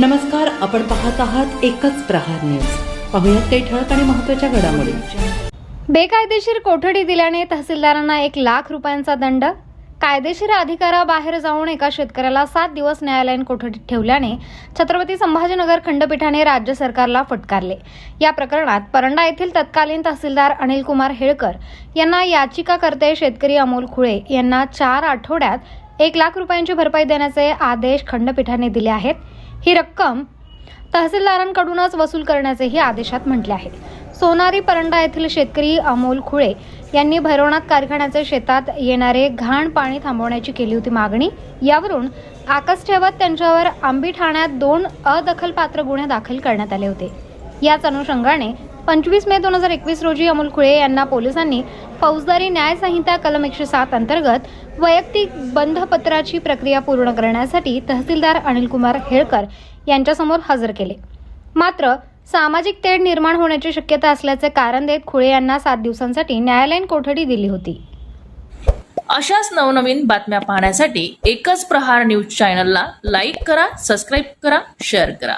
नमस्कार आपण पाहत आहात एकच प्रहार न्यूज. पाहुयात काही ठळक आणि महत्त्वाच्या घडामोडी. बेकायदेशीर कोठडी दिल्याने तहसीलदारांना एक लाख रुपयांचा दंड? कायदेशीर अधिकाराबाहेर जाऊन एका शेतकऱ्याला सात दिवस न्यायालयीन कोठडीत ठेवल्याने छत्रपती संभाजीनगर खंडपीठाने राज्य सरकारला फटकारले. या प्रकरणात परंडा येथील तत्कालीन तहसीलदार अनिल कुमार हेळकर यांना याचिकाकर्ते शेतकरी अमोल खुळे यांना चार आठवड्यात एक लाख रुपयांची भरपाई देण्याचे आदेश खंडपीठाने दिले आहेत. ही रक्कम तहसीलदारांकडूनच वसूल करण्याचेही आदेशात म्हटले आहे. सोनारी परंडा येथील शेतकरी अमोल खुळे यांनी भैरवनाथ कारखान्याचे शेतात येणारे घाण पाणी थांबवण्याची केली होती मागणी. यावरून आकाश ठेवत त्यांच्यावर आंबी ठाण्यात दोन अदखलपात्र गुन्हे दाखल करण्यात आले होते. याच अनुषंगाने पंचवीस मे दोन हजार एकवीस रोजी अमोल खुळे यांना पोलिसांनी फौजदारी न्याय संहिता कलम एकशे सात अंतर्गत वैयक्तिक बंधपत्राची प्रक्रिया पूर्ण करण्यासाठी तहसीलदार अनिल कुमार हेळकर यांच्यासमोर हजर केले. मात्र सामाजिक तेढ निर्माण होण्याची शक्यता असल्याचे कारण देत खुळे यांना सात दिवसांसाठी न्यायालयीन कोठडी दिली होती. अशाच नवनवीन बातम्या पाहण्यासाठी एकच प्रहार न्यूज चॅनलला लाईक करा सबस्क्राईब करा शेअर करा.